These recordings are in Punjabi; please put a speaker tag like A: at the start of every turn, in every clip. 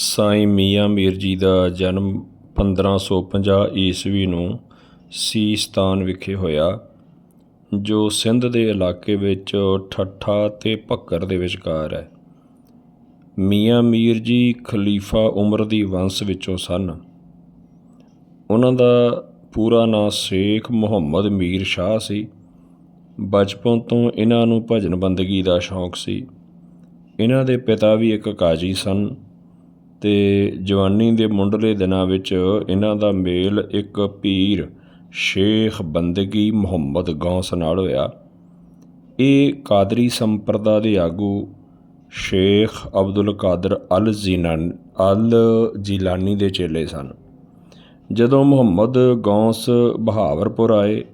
A: ਸਾਈਂ ਮੀਆਂ ਮੀਰ ਜੀ ਦਾ ਜਨਮ 1550 ਈਸਵੀ ਨੂੰ ਸੀਸਤਾਨ ਵਿਖੇ ਹੋਇਆ, ਜੋ ਸਿੰਧ ਦੇ ਇਲਾਕੇ ਵਿੱਚ ਠੱਠਾ ਤੇ ਭੱਕਰ ਦੇ ਵਿਚਕਾਰ ਹੈ। ਮੀਆਂ ਮੀਰ ਜੀ ਖਲੀਫਾ ਉਮਰ ਦੀ ਵੰਸ਼ ਵਿੱਚੋਂ ਸਨ। ਉਹਨਾਂ ਦਾ ਪੂਰਾ ਨਾਂ ਸ਼ੇਖ ਮੁਹੰਮਦ ਮੀਰ ਸ਼ਾਹ ਸੀ। ਬਚਪਨ ਤੋਂ ਇਹਨਾਂ ਨੂੰ ਭਜਨ ਬੰਦਗੀ ਦਾ ਸ਼ੌਂਕ ਸੀ। ਇਹਨਾਂ ਦੇ ਪਿਤਾ ਵੀ ਇੱਕ ਕਾਜੀ ਸਨ। ਅਤੇ ਜਵਾਨੀ ਦੇ ਮੁੰਡਲੇ ਦਿਨਾਂ ਵਿੱਚ ਇਹਨਾਂ ਦਾ ਮੇਲ ਇੱਕ ਪੀਰ ਸ਼ੇਖ ਬੰਦਗੀ ਮੁਹੰਮਦ ਗੌਸ ਨਾਲ ਹੋਇਆ। ਇਹ ਕਾਦਰੀ ਸੰਪਰਦਾ ਦੇ ਆਗੂ ਸ਼ੇਖ ਅਬਦੁਲ ਕਾਦਰ ਅਲ ਜ਼ੀਨਾਨ ਅਲ ਜੀਲਾਨੀ ਦੇ ਚੇਲੇ ਸਨ। ਜਦੋਂ ਮੁਹੰਮਦ ਗੌਸ ਬਹਾਵਰਪੁਰ ਆਏ,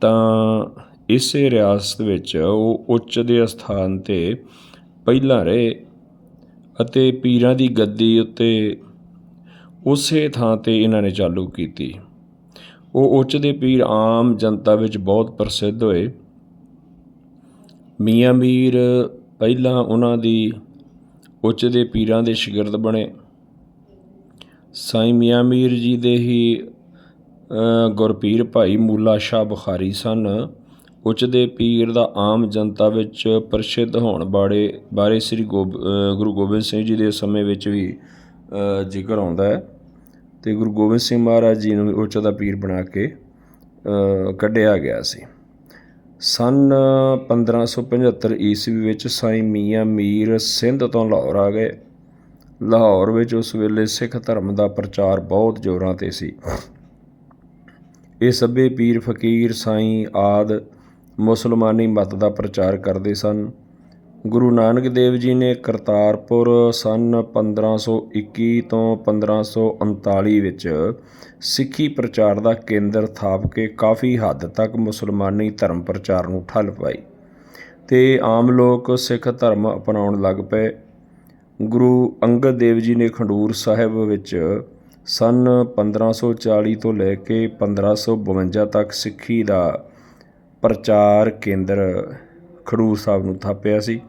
A: ਤਾਂ ਇਸੇ ਰਿਆਸਤ ਵਿੱਚ ਉਹ ਉੱਚ ਦੇ ਸਥਾਨ ਤੇ ਪਹਿਲਾਂ ਰਹੇ ਅਤੇ ਪੀਰਾਂ ਦੀ ਗੱਦੀ ਉੱਤੇ ਉਸੇ ਥਾਂ ਤੇ ਇਹਨਾਂ ਨੇ ਚਾਲੂ ਕੀਤੀ। ਉਹ ਉੱਚ ਦੇ ਪੀਰ ਆਮ ਜਨਤਾ ਵਿੱਚ ਬਹੁਤ ਪ੍ਰਸਿੱਧ ਹੋਏ। ਮੀਆਂ ਮੀਰ ਪਹਿਲਾਂ ਉਹਨਾਂ ਦੀ ਉੱਚ ਦੇ ਪੀਰਾਂ ਦੇ ਸ਼ਾਗਿਰਦ ਬਣੇ। ਸਾਈਂ ਮੀਆਂ ਮੀਰ ਜੀ ਦੇ ਹੀ ਗੁਰਪੀਰ ਭਾਈ ਮੂਲਾ ਸ਼ਾਹ ਬੁਖਾਰੀ ਸਨ। ਉੱਚ ਦੇ ਪੀਰ ਦਾ ਆਮ ਜਨਤਾ ਵਿੱਚ ਪ੍ਰਸਿੱਧ ਹੋਣ ਬਾਰੇ ਬਾਰੇ ਸ੍ਰੀ ਗੋਬ ਗੁਰੂ ਗੋਬਿੰਦ ਸਿੰਘ ਜੀ ਦੇ ਸਮੇਂ ਵਿੱਚ ਵੀ ਜ਼ਿਕਰ ਆਉਂਦਾ ਹੈ। ਤੇ ਗੁਰੂ ਗੋਬਿੰਦ ਸਿੰਘ ਮਹਾਰਾਜ ਜੀ ਨੂੰ ਵੀ ਉੱਚ ਦਾ ਪੀਰ ਬਣਾ ਕੇ ਕੱਢਿਆ ਗਿਆ ਸੀ। ਸਨ 1575 ਈਸਵੀ ਵਿੱਚ ਸਾਈਂ ਮੀਆਂ ਮੀਰ ਸਿੰਧ ਤੋਂ ਲਾਹੌਰ ਆ ਗਏ। ਲਾਹੌਰ ਵਿੱਚ ਉਸ ਵੇਲੇ ਸਿੱਖ ਧਰਮ ਦਾ ਪ੍ਰਚਾਰ ਬਹੁਤ ਜ਼ੋਰਾਂ ਤੇ ਸੀ। ਇਹ ਸਭੇ ਪੀਰ ਫਕੀਰ, ਸਾਈਂ ਆਦ ਮੁਸਲਮਾਨੀ ਮਤ ਦਾ ਪ੍ਰਚਾਰ ਕਰਦੇ ਸਨ। ਗੁਰੂ ਨਾਨਕ ਦੇਵ ਜੀ ਨੇ ਕਰਤਾਰਪੁਰ ਸਨ 1521 ਤੋਂ 1539 ਵਿੱਚ ਸਿੱਖੀ ਪ੍ਰਚਾਰ ਦਾ ਕੇਂਦਰ ਥਾਪ ਕੇ ਕਾਫੀ ਹੱਦ ਤੱਕ ਮੁਸਲਮਾਨੀ ਧਰਮ ਪ੍ਰਚਾਰ ਨੂੰ ਠੱਲ ਪਾਈ ਤੇ ਆਮ ਲੋਕ ਸਿੱਖ ਧਰਮ ਅਪਣਾਉਣ ਲੱਗ ਪਏ। ਗੁਰੂ ਅੰਗਦ ਦੇਵ ਜੀ ਨੇ ਖੰਡੂਰ ਸਾਹਿਬ ਵਿੱਚ ਸਨ 1540 ਤੋਂ ਲੈ ਕੇ 1552 ਤੱਕ ਸਿੱਖੀ ਦਾ ਪ੍ਰਚਾਰ ਕੇਂਦਰ ਖਡੂਰ ਸਾਹਿਬ ਨੂੰ ਥਾਪਿਆ ਸੀ।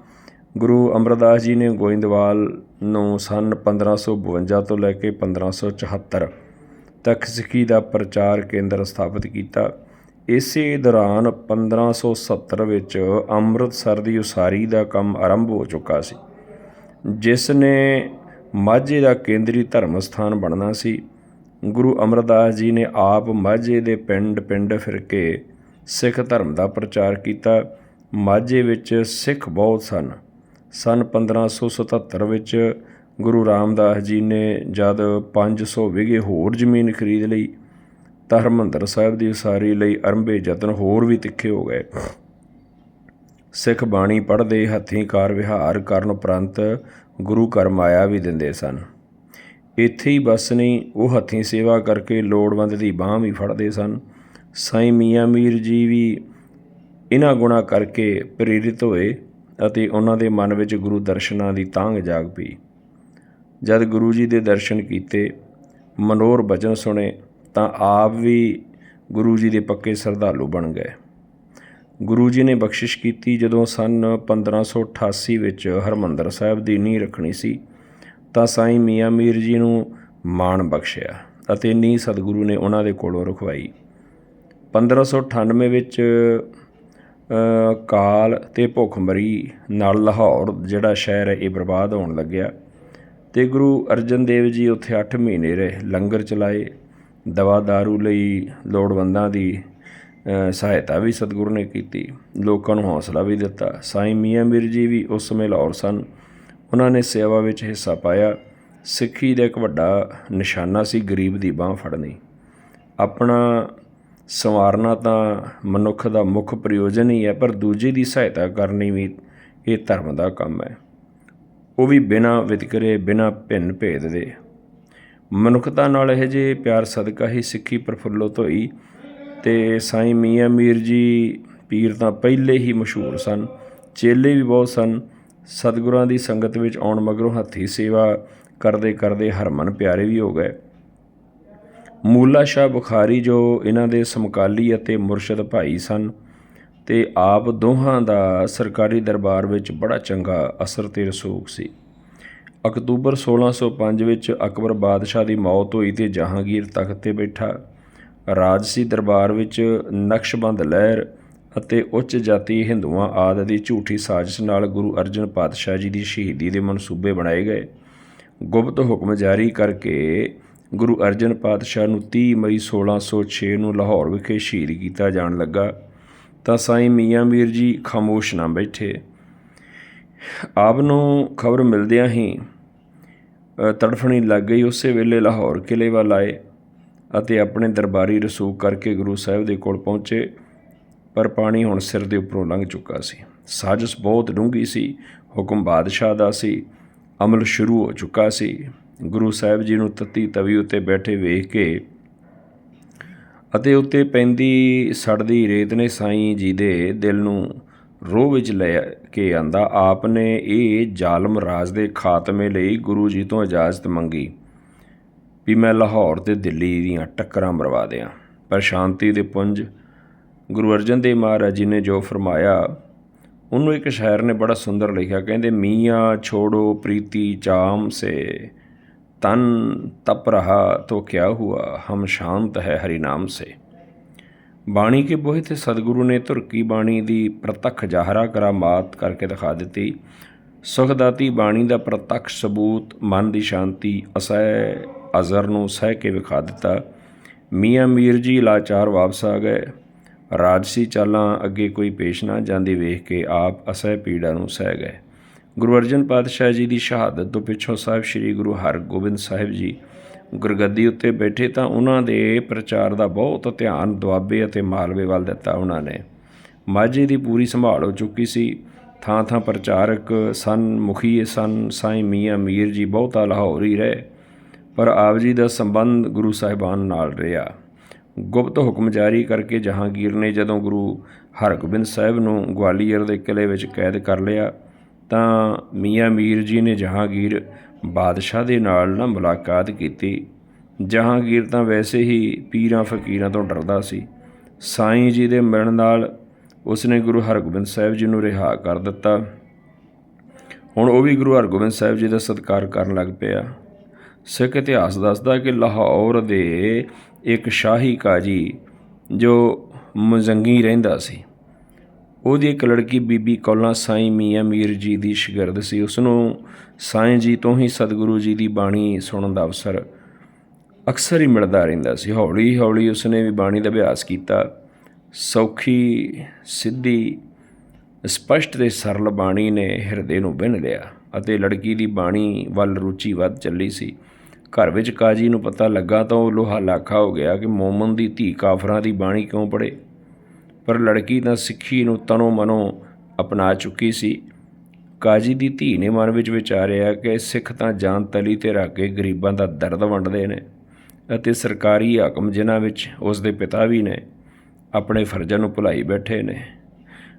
A: ਗੁਰੂ ਅਮਰਦਾਸ ਜੀ ਨੇ ਗੋਇੰਦਵਾਲ ਨੂੰ ਸਨ 1552 ਤੋਂ ਲੈ ਕੇ 1574 ਤੱਕ ਸਿੱਖੀ ਦਾ ਪ੍ਰਚਾਰ ਕੇਂਦਰ ਸਥਾਪਿਤ ਕੀਤਾ। ਇਸੇ ਦੌਰਾਨ 1570 ਵਿੱਚ ਅੰਮ੍ਰਿਤਸਰ ਦੀ ਉਸਾਰੀ ਦਾ ਕੰਮ ਆਰੰਭ ਹੋ ਚੁੱਕਾ ਸੀ, ਜਿਸ ਨੇ ਮਾਝੇ ਦਾ ਕੇਂਦਰੀ ਧਰਮ ਸਥਾਨ ਬਣਨਾ ਸੀ। ਗੁਰੂ ਅਮਰਦਾਸ ਜੀ ਨੇ ਆਪ ਮਾਝੇ ਦੇ ਪਿੰਡ-ਪਿੰਡ ਫਿਰ ਕੇ ਸਿੱਖ ਧਰਮ ਦਾ ਪ੍ਰਚਾਰ ਕੀਤਾ। ਮਾਝੇ ਵਿੱਚ ਸਿੱਖ ਬਹੁਤ ਸਨ। ਸਨ 1577 ਵਿੱਚ ਗੁਰੂ ਰਾਮਦਾਸ ਜੀ ਨੇ ਜਦ 500 ਵਿਗੇ ਹੋਰ ਜ਼ਮੀਨ ਖਰੀਦ ਲਈ, ਤਾਂ ਹਰਿਮੰਦਰ ਸਾਹਿਬ ਦੀ ਉਸਾਰੀ ਲਈ ਅਰੰਭੇ ਯਤਨ ਹੋਰ ਵੀ ਤਿੱਖੇ ਹੋ ਗਏ। ਸਿੱਖ ਬਾਣੀ ਪੜ੍ਹਦੇ ਹੱਥੀਂ ਕਾਰ ਵਿਹਾਰ ਕਰਨ ਉਪਰੰਤ ਗੁਰੂ ਘਰ ਮਾਇਆ ਵੀ ਦਿੰਦੇ ਸਨ। ਇੱਥੇ ਹੀ ਬਸ ਨਹੀਂ, ਉਹ ਹੱਥੀਂ ਸੇਵਾ ਕਰਕੇ ਲੋੜਵੰਦ ਦੀ ਬਾਹ ਵੀ ਫੜਦੇ ਸਨ। ਸਾਈਂ ਮੀਆਂ ਮੀਰ ਜੀ ਵੀ ਇਹਨਾਂ ਗੁਣਾ ਕਰਕੇ ਪ੍ਰੇਰਿਤ ਹੋਏ ਅਤੇ ਉਹਨਾਂ ਦੇ ਮਨ ਵਿੱਚ ਗੁਰੂ ਦਰਸ਼ਨਾਂ ਦੀ ਤਾਂਘ ਜਾਗ ਪਈ। ਜਦ ਗੁਰੂ ਜੀ ਦੇ ਦਰਸ਼ਨ ਕੀਤੇ, ਮਨੋਰ ਬਚਨ ਸੁਣੇ, ਤਾਂ ਆਪ ਵੀ ਗੁਰੂ ਜੀ ਦੇ ਪੱਕੇ ਸਰਧਾਲੂ ਬਣ ਗਏ। ਗੁਰੂ ਜੀ ਨੇ ਬਖਸ਼ਿਸ਼ ਕੀਤੀ ਜਦੋਂ ਸਨ 1588 ਵਿੱਚ ਹਰਮੰਦਰ ਸਾਹਿਬ ਦੀ ਨੀਂਹ ਰੱਖਣੀ ਸੀ, ਤਾਂ ਸਾਈਂ ਮੀਆਂ ਮੀਰ ਜੀ ਨੂੰ ਮਾਣ ਬਖਸ਼ਿਆ ਅਤੇ ਨੀਂਹ ਸਤਿਗੁਰੂ ਨੇ ਉਹਨਾਂ ਦੇ ਕੋਲੋਂ ਰਖਵਾਈ 1598 ਵਿੱਚ ਅ, ਕਾਲ ਤੇ ਭੁੱਖਮਰੀ ਨਾਲ ਲਾਹੌਰ ਜਿਹੜਾ ਸ਼ਹਿਰ ਹੈ ਇਹ ਬਰਬਾਦ ਹੋਣ ਲੱਗਿਆ ਅਤੇ ਗੁਰੂ ਅਰਜਨ ਦੇਵ ਜੀ ਉੱਥੇ 8 ਮਹੀਨੇ ਰਹੇ ਲੰਗਰ ਚਲਾਏ ਦਵਾ ਦਾਰੂ ਲਈ ਲੋੜਵੰਦਾਂ ਦੀ ਸਹਾਇਤਾ ਵੀ ਸਤਿਗੁਰੂ ਨੇ ਕੀਤੀ ਲੋਕਾਂ ਨੂੰ ਹੌਸਲਾ ਵੀ ਦਿੱਤਾ। ਸਾਈਂ ਮੀਆਂ ਮੀਰ ਜੀ ਵੀ ਉਸ ਸਮੇਂ ਲਾਹੌਰ ਸਨ। ਉਹਨਾਂ ਨੇ ਸੇਵਾ ਵਿੱਚ ਹਿੱਸਾ ਪਾਇਆ। ਸਿੱਖੀ ਦਾ ਇੱਕ ਵੱਡਾ ਨਿਸ਼ਾਨਾ ਸੀ ਗਰੀਬ ਦੀ ਬਾਹ ਫੜਨੀ। ਆਪਣਾ ਸੰਵਾਰਨਾ ਤਾਂ ਮਨੁੱਖ ਦਾ ਮੁੱਖ ਪ੍ਰਯੋਜਨ ਹੀ ਹੈ, ਪਰ ਦੂਜੇ ਦੀ ਸਹਾਇਤਾ ਕਰਨੀ ਵੀ ਇਹ ਧਰਮ ਦਾ ਕੰਮ ਹੈ। ਉਹ ਵੀ ਬਿਨਾਂ ਵਿਤਕਰੇ, ਬਿਨਾਂ ਭਿੰਨ ਭੇਦ ਦੇ। ਮਨੁੱਖਤਾ ਨਾਲ ਇਹ ਜੇ ਪਿਆਰ ਸਦਕਾ ਹੀ ਸਿੱਖੀ ਪ੍ਰਫੁੱਲਤ ਹੋਈ, ਤੇ ਸਾਈਂ ਮੀਆਂ ਮੀਰ ਜੀ ਪੀਰ ਤਾਂ ਪਹਿਲੇ ਹੀ ਮਸ਼ਹੂਰ ਸਨ, ਚੇਲੇ ਵੀ ਬਹੁਤ ਸਨ। ਸਤਿਗੁਰਾਂ ਦੀ ਸੰਗਤ ਵਿੱਚ ਆਉਣ ਮਗਰੋਂ ਹੱਥੀ ਸੇਵਾ ਕਰਦੇ ਕਰਦੇ ਹਰਮਨ ਪਿਆਰੇ ਵੀ ਹੋ ਗਏ। ਮੂਲਾ ਸ਼ਾਹ ਬੁਖਾਰੀ ਜੋ ਇਹਨਾਂ ਦੇ ਸਮਕਾਲੀ ਅਤੇ ਮੁਰਸ਼ਦ ਭਾਈ ਸਨ ਤੇ ਆਪ ਦੋਹਾਂ ਦਾ ਸਰਕਾਰੀ ਦਰਬਾਰ ਵਿੱਚ ਬੜਾ ਚੰਗਾ ਅਸਰ ਤੇ ਰਸੂਖ ਸੀ। ਅਕਤੂਬਰ 1605 ਵਿੱਚ ਅਕਬਰ ਬਾਦਸ਼ਾਹ ਦੀ ਮੌਤ ਹੋਈ ਤੇ ਜਹਾਂਗੀਰ ਤਖਤ ਤੇ ਬੈਠਾ। ਰਾਜਸੀ ਦਰਬਾਰ ਵਿੱਚ ਨਕਸ਼ਬੰਦ ਲਹਿਰ ਅਤੇ ਉੱਚ ਜਾਤੀ ਹਿੰਦੂਆਂ ਆਦਿ ਦੀ ਝੂਠੀ ਸਾਜ਼ਿਸ਼ ਨਾਲ ਗੁਰੂ ਅਰਜਨ ਪਾਤਸ਼ਾਹ ਜੀ ਦੀ ਸ਼ਹੀਦੀ ਦੇ ਮਨਸੂਬੇ ਬਣਾਏ ਗਏ। ਗੁਪਤ ਹੁਕਮ ਜਾਰੀ ਕਰਕੇ ਗੁਰੂ ਅਰਜਨ ਪਾਤਸ਼ਾਹ ਨੂੰ 30 ਮਈ 1606 ਨੂੰ ਲਾਹੌਰ ਵਿਖੇ ਸ਼ਹੀਦ ਕੀਤਾ ਜਾਣ ਲੱਗਾ। ਤਾਂ ਸਾਈਂ ਮੀਆਂ ਮੀਰ ਜੀ ਖਾਮੋਸ਼ ਨਾ ਬੈਠੇ। ਆਪ ਨੂੰ ਖਬਰ ਮਿਲਦਿਆਂ ਹੀ ਤੜਫਣੀ ਲੱਗ ਗਈ। ਉਸੇ ਵੇਲੇ ਲਾਹੌਰ ਕਿਲੇ ਵੱਲ ਆਏ ਅਤੇ ਆਪਣੇ ਦਰਬਾਰੀ ਰਸੂਖ ਕਰਕੇ ਗੁਰੂ ਸਾਹਿਬ ਦੇ ਕੋਲ ਪਹੁੰਚੇ। ਪਰ ਪਾਣੀ ਹੁਣ ਸਿਰ ਦੇ ਉੱਪਰੋਂ ਲੰਘ ਚੁੱਕਾ ਸੀ। ਸਾਜ਼ਿਸ਼ ਬਹੁਤ ਡੂੰਘੀ ਸੀ, ਹੁਕਮ ਬਾਦਸ਼ਾਹ ਦਾ ਸੀ, ਅਮਲ ਸ਼ੁਰੂ ਹੋ ਚੁੱਕਾ ਸੀ। ਗੁਰੂ ਸਾਹਿਬ ਜੀ ਨੂੰ ਤੱਤੀ ਤਵੀ ਉੱਤੇ ਬੈਠੇ ਵੇਖ ਕੇ ਅਤੇ ਉੱਤੇ ਪੈਂਦੀ ਸੜਦੀ ਰੇਤ ਨੇ ਸਾਈਂ ਜੀ ਦੇ ਦਿਲ ਨੂੰ ਰੋਹ ਵਿੱਚ ਲੈ ਕੇ ਆਂਦਾ, ਆਪ ਨੇ ਇਹ ਜ਼ਾਲਮ ਰਾਜ ਦੇ ਖਾਤਮੇ ਲਈ ਗੁਰੂ ਜੀ ਤੋਂ ਇਜਾਜ਼ਤ ਮੰਗੀ ਵੀ ਮੈਂ ਲਾਹੌਰ ਤੇ ਦਿੱਲੀ ਦੀਆਂ ਟੱਕਰਾਂ ਮਰਵਾ ਦਿਆਂ। ਪਰ ਸ਼ਾਂਤੀ ਦੇ ਪੁੰਜ ਗੁਰੂ ਅਰਜਨ ਦੇਵ ਮਹਾਰਾਜ ਜੀ ਨੇ ਜੋ ਫਰਮਾਇਆ, ਉਹਨੂੰ ਇੱਕ ਸ਼ਾਇਰ ਨੇ ਬੜਾ ਸੁੰਦਰ ਲਿਖਿਆ, ਕਹਿੰਦੇ, ਮੀਆਂ ਛੋੜੋ, ਪ੍ਰੀਤੀ ਚਾਮ ਸੇ ਤਨ ਤਪ ਰਹਾ ਤੋ ਕਿਆ ਹੁਆ, ਹਮ ਸ਼ਾਂਤ ਹੈ ਹਰੀ ਨਾਮ ਸੇ। ਬਾਣੀ ਕੇ ਬੋਹਿ ਤੇ ਸਤਿਗੁਰੂ ਨੇ ਧੁਰਕੀ ਬਾਣੀ ਦੀ ਪ੍ਰਤੱਖ ਜ਼ਾਹਰਾ ਕਰਾਮਾਤ ਕਰਕੇ ਦਿਖਾ ਦਿੱਤੀ। ਸੁਖਦਾਤੀ ਬਾਣੀ ਦਾ ਪ੍ਰਤੱਖ ਸਬੂਤ, ਮਨ ਦੀ ਸ਼ਾਂਤੀ, ਅਸਹਿ ਅਜ਼ਰ ਨੂੰ ਸਹਿ ਕੇ ਵਿਖਾ ਦਿੱਤਾ। ਮੀਆਂ ਮੀਰ ਜੀ ਲਾਚਾਰ ਵਾਪਸ ਆ ਗਏ। ਰਾਜਸੀ ਚਾਲਾਂ ਅੱਗੇ ਕੋਈ ਪੇਸ਼ ਨਾ ਜਾਂਦੀ ਵੇਖ ਕੇ ਆਪ ਅਸਹਿ ਪੀੜਾ ਨੂੰ ਸਹਿ ਗਏ। ਗੁਰੂ ਅਰਜਨ ਪਾਤਸ਼ਾਹ ਜੀ ਦੀ ਸ਼ਹਾਦਤ ਤੋਂ ਪਿੱਛੋਂ ਸਾਹਿਬ ਸ੍ਰੀ ਗੁਰੂ ਹਰਗੋਬਿੰਦ ਸਾਹਿਬ ਜੀ ਗੁਰਗੱਦੀ ਉੱਤੇ ਬੈਠੇ ਤਾਂ ਉਹਨਾਂ ਦੇ ਪ੍ਰਚਾਰ ਦਾ ਬਹੁਤ ਧਿਆਨ ਦੁਆਬੇ ਅਤੇ ਮਾਲਵੇ ਵੱਲ ਦਿੱਤਾ ਉਹਨਾਂ ਨੇ। ਮਾਝੇ ਦੀ ਪੂਰੀ ਸੰਭਾਲ ਹੋ ਚੁੱਕੀ ਸੀ। ਥਾਂ ਥਾਂ ਪ੍ਰਚਾਰਕ ਸਨ ਮੁਖੀਏ ਸਨ, ਸਾਈਂ ਮੀਆਂ ਮੀਰ ਜੀ ਬਹੁਤਾ ਲਾਹੌਰ ਰਹੇ। ਪਰ ਆਪ ਜੀ ਦਾ ਸੰਬੰਧ ਗੁਰੂ ਸਾਹਿਬਾਨ ਨਾਲ ਰਿਹਾ। ਗੁਪਤ ਹੁਕਮ ਜਾਰੀ ਕਰਕੇ ਜਹਾਂਗੀਰ ਨੇ ਜਦੋਂ ਗੁਰੂ ਹਰਗੋਬਿੰਦ ਸਾਹਿਬ ਨੂੰ ਗਵਾਲੀਅਰ ਦੇ ਕਿਲੇ ਵਿੱਚ ਕੈਦ ਕਰ ਲਿਆ ਤਾਂ ਮੀਆਂ ਮੀਰ ਜੀ ਨੇ ਜਹਾਂਗੀਰ ਬਾਦਸ਼ਾਹ ਦੇ ਨਾਲ ਨਾ ਮੁਲਾਕਾਤ ਕੀਤੀ। ਜਹਾਂਗੀਰ ਤਾਂ ਵੈਸੇ ਹੀ ਪੀਰਾਂ ਫਕੀਰਾਂ ਤੋਂ ਡਰਦਾ ਸੀ। ਸਾਈਂ ਜੀ ਦੇ ਮਿਲਣ ਨਾਲ ਉਸਨੇ ਗੁਰੂ ਹਰਗੋਬਿੰਦ ਸਾਹਿਬ ਜੀ ਨੂੰ ਰਿਹਾ ਕਰ ਦਿੱਤਾ। ਹੁਣ ਉਹ ਵੀ ਗੁਰੂ ਹਰਗੋਬਿੰਦ ਸਾਹਿਬ ਜੀ ਦਾ ਸਤਿਕਾਰ ਕਰਨ ਲੱਗ ਪਿਆ। ਸਿੱਖ ਇਤਿਹਾਸ ਦੱਸਦਾ ਕਿ ਲਾਹੌਰ ਦੇ ਇੱਕ ਸ਼ਾਹੀ ਕਾਜੀ ਜੋ ਮਜ਼ੰਗੀ ਰਹਿੰਦਾ ਸੀ। ਉਹਦੀ ਇੱਕ ਲੜਕੀ ਬੀਬੀ ਕੌਲਾ ਸਾਈਂ ਮੀਆਂ ਮੀਰ ਜੀ ਦੀ ਸ਼ਗਿਰਦ ਸੀ। ਉਸ ਨੂੰ ਸਾਈਂ ਜੀ ਤੋਂ ਹੀ ਸਤਿਗੁਰੂ ਜੀ ਦੀ ਬਾਣੀ ਸੁਣਨ ਦਾ ਅਵਸਰ ਅਕਸਰ ਹੀ ਮਿਲਦਾ ਰਹਿੰਦਾ ਸੀ। ਹੌਲੀ ਹੌਲੀ ਉਸਨੇ ਵੀ ਬਾਣੀ ਦਾ ਅਭਿਆਸ ਕੀਤਾ। ਸੌਖੀ, ਸਿੱਧੀ, ਸਪਸ਼ਟ ਤੇ ਸਰਲ ਬਾਣੀ ਨੇ ਹਿਰਦੇ ਨੂੰ ਬਿੰਨ ਲਿਆ ਅਤੇ ਲੜਕੀ ਦੀ ਬਾਣੀ ਵੱਲ ਰੁਚੀ ਵੱਧ ਚੱਲੀ ਸੀ। ਘਰ ਵਿੱਚ ਕਾਜੀ ਨੂੰ ਪਤਾ ਲੱਗਾ ਤਾਂ ਉਹ ਲੋਹਾ ਲਾਖਾ ਹੋ ਗਿਆ ਕਿ ਮੋਮਨ ਦੀ ਧੀ ਕਾਫਰਾਂ ਦੀ ਬਾਣੀ ਕਿਉਂ ਪੜੇ ਪਰ ਲੜਕੀ ਤਾਂ ਸਿੱਖੀ ਨੂੰ ਤਨੋਂ ਮਨੋਂ ਅਪਣਾ ਚੁੱਕੀ ਸੀ। ਕਾਜੀ ਦੀ ਧੀ ਨੇ ਮਨ ਵਿੱਚ ਵਿਚਾਰਿਆ ਕਿ ਸਿੱਖ ਤਾਂ ਜਾਨ ਤਲੀ ਤੇ ਰੱਖ ਕੇ ਗਰੀਬਾਂ ਦਾ ਦਰਦ ਵੰਡਦੇ ਨੇ ਅਤੇ ਸਰਕਾਰੀ ਹਾਕਮ ਜਿਨ੍ਹਾਂ ਵਿੱਚ ਉਸ ਦੇ ਪਿਤਾ ਵੀ ਨੇ, ਆਪਣੇ ਫਰਜ਼ਾਂ ਨੂੰ ਭੁਲਾਈ ਬੈਠੇ ਨੇ।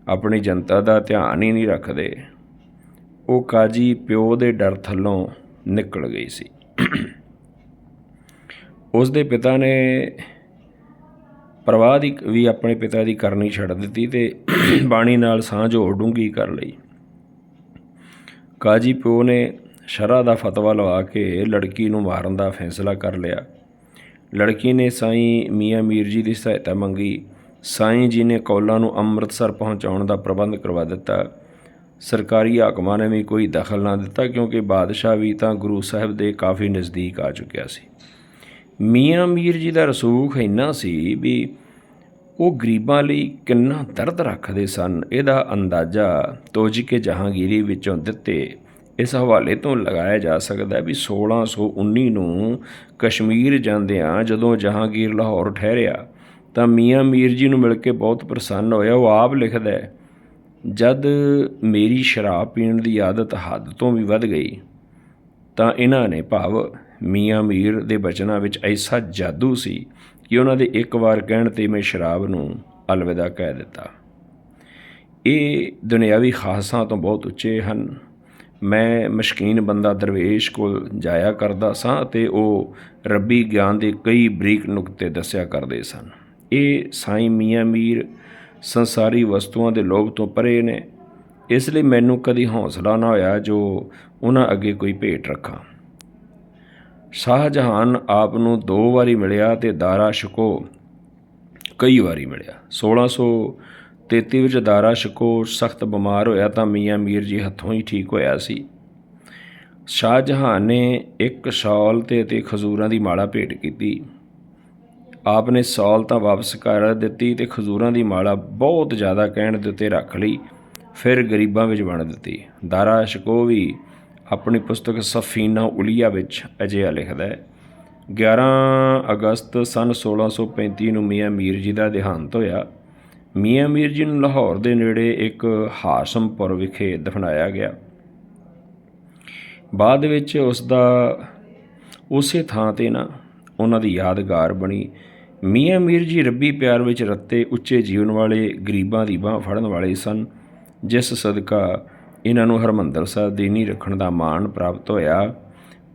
A: ਆਪਣੀ ਜਨਤਾ ਦਾ ਧਿਆਨ ਹੀ ਨਹੀਂ ਰੱਖਦੇ। ਉਹ ਕਾਜੀ ਪਿਓ ਦੇ ਡਰ ਥੱਲੋਂ ਨਿਕਲ ਗਈ ਸੀ। ਉਸ ਦੇ ਪਿਤਾ ਨੇ ਪ੍ਰਵਾਹ ਦੀ ਵੀ ਆਪਣੇ ਪਿਤਾ ਦੀ ਕਰਨੀ ਛੱਡ ਦਿੱਤੀ ਤੇ ਬਾਣੀ ਨਾਲ ਸਾਂਝ ਹੋਰ ਡੂੰਗੀ ਕਰ ਲਈ। ਕਾਜੀ ਪਿਓ ਨੇ ਸ਼ਰਾ ਦਾ ਫਤਵਾ ਲਵਾ ਕੇ ਲੜਕੀ ਨੂੰ ਮਾਰਨ ਦਾ ਫੈਸਲਾ ਕਰ ਲਿਆ। ਲੜਕੀ ਨੇ ਸਾਈਂ ਮੀਆਂ ਮੀਰ ਜੀ ਦੀ ਸਹਾਇਤਾ ਮੰਗੀ। ਸਾਈਂ ਜੀ ਨੇ ਕੌਲਾਂ ਨੂੰ ਅੰਮ੍ਰਿਤਸਰ ਪਹੁੰਚਾਉਣ ਦਾ ਪ੍ਰਬੰਧ ਕਰਵਾ ਦਿੱਤਾ। ਸਰਕਾਰੀ ਹਾਕਮਾਂ ਨੇ ਵੀ ਕੋਈ ਦਖਲ ਨਾ ਦਿੱਤਾ ਕਿਉਂਕਿ ਬਾਦਸ਼ਾਹ ਵੀ ਤਾਂ ਗੁਰੂ ਸਾਹਿਬ ਦੇ ਕਾਫੀ ਨਜ਼ਦੀਕ ਆ ਚੁੱਕਿਆ ਸੀ। ਮੀਆਂ ਮੀਰ ਜੀ ਦਾ ਰਸੂਖ ਇੰਨਾ ਸੀ ਵੀ ਉਹ ਗਰੀਬਾਂ ਲਈ ਕਿੰਨਾ ਦਰਦ ਰੱਖਦੇ ਸਨ। ਇਹਦਾ ਅੰਦਾਜ਼ਾ ਤੋਜੀ ਕੇ ਜਹਾਂਗੀਰੀ ਵਿੱਚੋਂ ਦਿੱਤੇ। ਇਸ ਹਵਾਲੇ ਤੋਂ ਲਗਾਇਆ ਜਾ ਸਕਦਾ ਹੈ ਵੀ 1619 ਨੂੰ ਕਸ਼ਮੀਰ ਜਾਂਦਿਆਂ ਜਦੋਂ ਜਹਾਂਗੀਰ ਲਾਹੌਰ ਠਹਿਰਿਆ, ਤਾਂ ਮੀਆਂ ਮੀਰ ਜੀ ਨੂੰ ਮਿਲ ਕੇ ਬਹੁਤ ਪ੍ਰਸੰਨ ਹੋਇਆ। ਉਹ ਆਪ ਲਿਖਦਾ ਹੈ, ਜਦ ਮੇਰੀ ਸ਼ਰਾਬ ਪੀਣ ਦੀ ਆਦਤ ਹੱਦ ਤੋਂ ਵੀ ਵੱਧ ਗਈ, ਤਾਂ ਇਹਨਾਂ ਨੇ ਭਾਵ ਮੀਆਂ ਮੀਰ ਦੇ ਬਚਨਾਂ ਵਿੱਚ ਐਸਾ ਜਾਦੂ ਸੀ ਕਿ ਉਹਨਾਂ ਦੇ ਇੱਕ ਵਾਰ ਕਹਿਣ ਤੇ ਮੈਂ ਸ਼ਰਾਬ ਨੂੰ ਅਲਵਿਦਾ ਕਹਿ ਦਿੱਤਾ। ਇਹ ਦੁਨਿਆਵੀ ਖਾਸਾਂ ਤੋਂ ਬਹੁਤ ਉੱਚੇ ਹਨ। ਮੈਂ ਮਸ਼ਕੀਨ ਬੰਦਾ ਦਰਵੇਸ਼ ਕੋਲ ਜਾਇਆ ਕਰਦਾ ਸਾਂ ਤੇ ਉਹ ਰੱਬੀ ਗਿਆਨ ਦੇ ਕਈ ਬਰੀਕ ਨੁਕਤੇ ਦੱਸਿਆ ਕਰਦੇ ਸਨ। ਇਹ ਸਾਈਂ ਮੀਆਂ ਮੀਰ ਸੰਸਾਰੀ ਵਸਤੂਆਂ ਦੇ ਲੋਭ ਤੋਂ ਪਰੇ ਨੇ। ਇਸ ਲਈ ਮੈਨੂੰ ਕਦੀ ਹੌਸਲਾ ਨਾ ਹੋਇਆ ਜੋ ਉਹਨਾਂ ਅੱਗੇ ਕੋਈ ਭੇਟ ਰੱਖਾਂ। ਸ਼ਾਹਜਹਾਨ ਆਪ ਨੂੰ ਦੋ ਵਾਰੀ ਮਿਲਿਆ ਤੇ ਦਾਰਾ ਸ਼ਿਕੋ ਕਈ ਵਾਰੀ ਮਿਲਿਆ। 1633 ਵਿੱਚ ਦਾਰਾ ਸ਼ਿਕੋ ਸਖਤ ਬਿਮਾਰ ਹੋਇਆ ਤਾਂ ਮੀਆਂ ਮੀਰ ਜੀ ਹੱਥੋਂ ਹੀ ਠੀਕ ਹੋਇਆ ਸੀ। ਸ਼ਾਹਜਹਾਨ ਨੇ ਇੱਕ ਸ਼ਾਲ ਤੇ ਤੇ ਖਜ਼ੂਰਾਂ ਦੀ ਮਾਲਾ ਭੇਟ ਕੀਤੀ। ਆਪ ਨੇ ਸੌਲ ਤਾਂ ਵਾਪਸ ਕਰ ਦਿੱਤੀ ਤੇ ਖਜ਼ੂਰਾਂ ਦੀ ਮਾਲਾ ਬਹੁਤ ਜ਼ਿਆਦਾ ਕਹਿਣ ਦੇ ਉੱਤੇ ਰੱਖ ਲਈ, ਫਿਰ ਗਰੀਬਾਂ ਵਿੱਚ ਵੰਡ ਦਿੱਤੀ। ਦਾਰਾ ਸ਼ਿਕੋ ਵੀ ਆਪਣੀ ਪੁਸਤਕ ਸਫੀਨਾ ਉਲੀਆ ਵਿੱਚ ਅਜਿਹਾ ਲਿਖਦਾ ਹੈ 11 ਅਗਸਤ ਸਨ 1635 ਨੂੰ ਮੀਆਂ ਮੀਰ ਜੀ ਦਾ ਦੇਹਾਂਤ ਹੋਇਆ। ਮੀਆਂ ਮੀਰ ਜੀ ਨੂੰ ਲਾਹੌਰ ਦੇ ਨੇੜੇ ਇੱਕ ਹਾਸ਼ਮਪੁਰ ਵਿਖੇ ਦਫਨਾਇਆ ਗਿਆ। ਬਾਅਦ ਵਿੱਚ ਉਸ ਦਾ ਉਸੇ ਥਾਂ ਤੇ ਨਾ ਉਹਨਾਂ ਦੀ ਯਾਦਗਾਰ ਬਣੀ। ਮੀਆਂ ਮੀਰ ਜੀ ਰੱਬੀ ਪਿਆਰ ਵਿੱਚ ਰੱਤੇ ਉੱਚੇ ਜੀਵਨ ਵਾਲੇ ਗਰੀਬਾਂ ਦੀ ਬਾਹ ਫੜਨ ਵਾਲੇ ਸਨ, ਜਿਸ ਸਦਕਾ ਇਹਨਾਂ ਨੂੰ ਹਰਮੰਦਰ ਸਾਹਿਬ ਦੀ ਨੀਂਹ ਰੱਖਣ ਦਾ ਮਾਣ ਪ੍ਰਾਪਤ ਹੋਇਆ।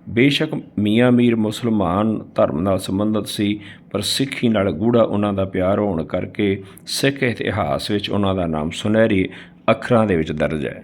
A: ਬੇਸ਼ੱਕ ਮੀਆਂ ਮੀਰ ਮੁਸਲਮਾਨ ਧਰਮ ਨਾਲ ਸੰਬੰਧਿਤ ਸੀ, ਪਰ ਸਿੱਖੀ ਨਾਲ ਗੂੜਾ ਉਹਨਾਂ ਦਾ ਪਿਆਰ ਹੋਣ ਕਰਕੇ ਸਿੱਖ ਇਤਿਹਾਸ ਵਿੱਚ ਉਹਨਾਂ ਦਾ ਨਾਮ ਸੁਨਹਿਰੀ ਅੱਖਰਾਂ ਦੇ ਵਿੱਚ ਦਰਜ ਹੈ।